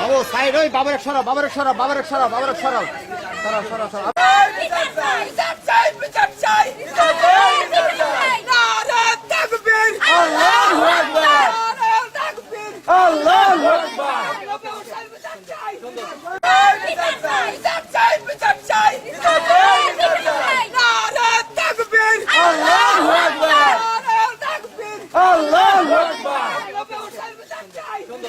বাবু side ওই বাবার এক সরাও বাবার এক সরাও বাবার এক সরাও বাবার এক সরাও সরাও সরাও সরাও আল্লাহু আল্লাহু সম্বন্ধে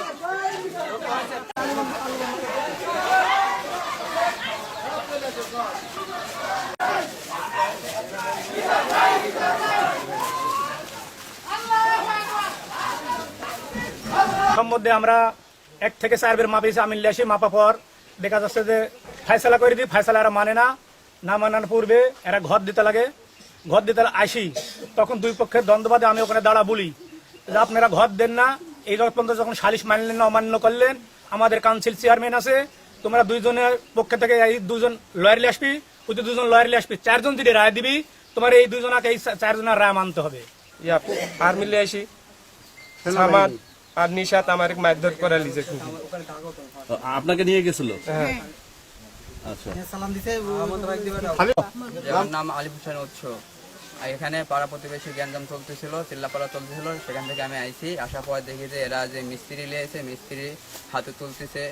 আমরা এক থেকে চার বের মাপিছি আমি আসি, মাপা পর। দেখা যাচ্ছে যে ফাইসলা করে দিই, ফাইসলা এরা মানে না না মানার পূর্বে এরা ঘর দিতে লাগে। ঘর দিতে আসি, তখন দুই পক্ষের দ্বন্দ্ববাদে আমি ওখানে দাঁড়া বলি। যে আপনারা ঘর দেন না এই পর্যন্ত যখন সালিশ মানলেন না অমান্য করলেন আমাদের কাউন্সিল চেয়ারম্যান আছে তোমরা দুইজনের পক্ষ থেকে এই দুজন লয়ারলি আসবি ওই দুজন লয়ারলি আসবি চারজন যদি রায় দিবি তোমার এই দুজনকে এই চারজনের রায় মানতে হবে। ইয়া আর মিলে আসি। সামান আর নিশাত আমার মারধর করে লিজে খুব আপনাকে নিয়ে গেছিল? আচ্ছা। আমার নাম আলিফ হোসেন উৎস এখানে পাড়া প্রতিবেশী গ্যাঞ্জাম চলতেছিল চিল্লাপাড়া চলতেছিল সেখান থেকে আমি আইছি। আসার পর দেখি যে এরা যে মিস্ত্রি লিয়েছে মিস্ত্রি হাতে তুলতেছে।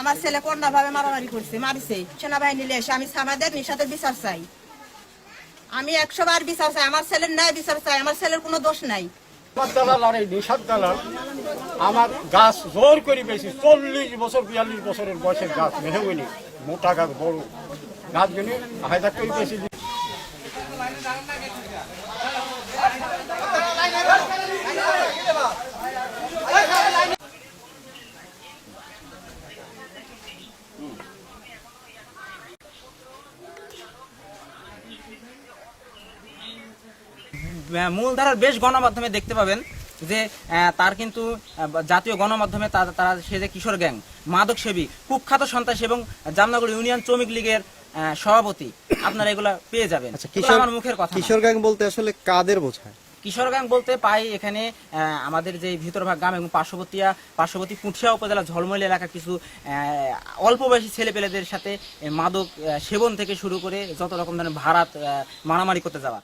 আমার ছেলে কন্যা ভাবে মারামারি করছে মারিছে। সেনাবাহিনী এসে আমি সামাদের নিষাদের বিচার চাই। আমি একশো বার বিচার চাই আমার ছেলের ন্যায় বিচার চাই আমার ছেলের কোনো দোষ নাই। আমার গাছ জোর করে পেয়েছি চল্লিশ বছর বিয়াল্লিশ বছরের বয়সের গাছ মেহগুনি মোটা গাছ বড়। গাছগুলি হায়দার করে পেয়েছি মূলধারার বেশ গণমাধ্যমে দেখতে পাবেন যে তার কিন্তু জাতীয় গণমাধ্যমে তারা সে যে কিশোর গ্যাং মাদক সেবী কুখ্যাত সন্ত্রাসী এবং জামনগর ইউনিয়ন শ্রমিক লীগের সভাপতি আপনারা এগুলা পেয়ে যাবেন। আচ্ছা আমার মুখের কথা কিশোর গ্যাং বলতে আসলে কাদের বোঝায়? কিশোর গ্যাং বলতে পাই এখানে আহ, আমাদের যে ভিতরভাগ গ্রাম এবং পার্শ্ববর্তীয়া পার্শ্ববর্তী পুঠিয়া উপজেলা ঝলমলি এলাকা কিছু আহ, অল্প বয়সী ছেলেপেলেদের সাথে মাদক সেবন থেকে শুরু করে যত রকম ধরনের ভাড়াত মারামারি করতে যাওয়া।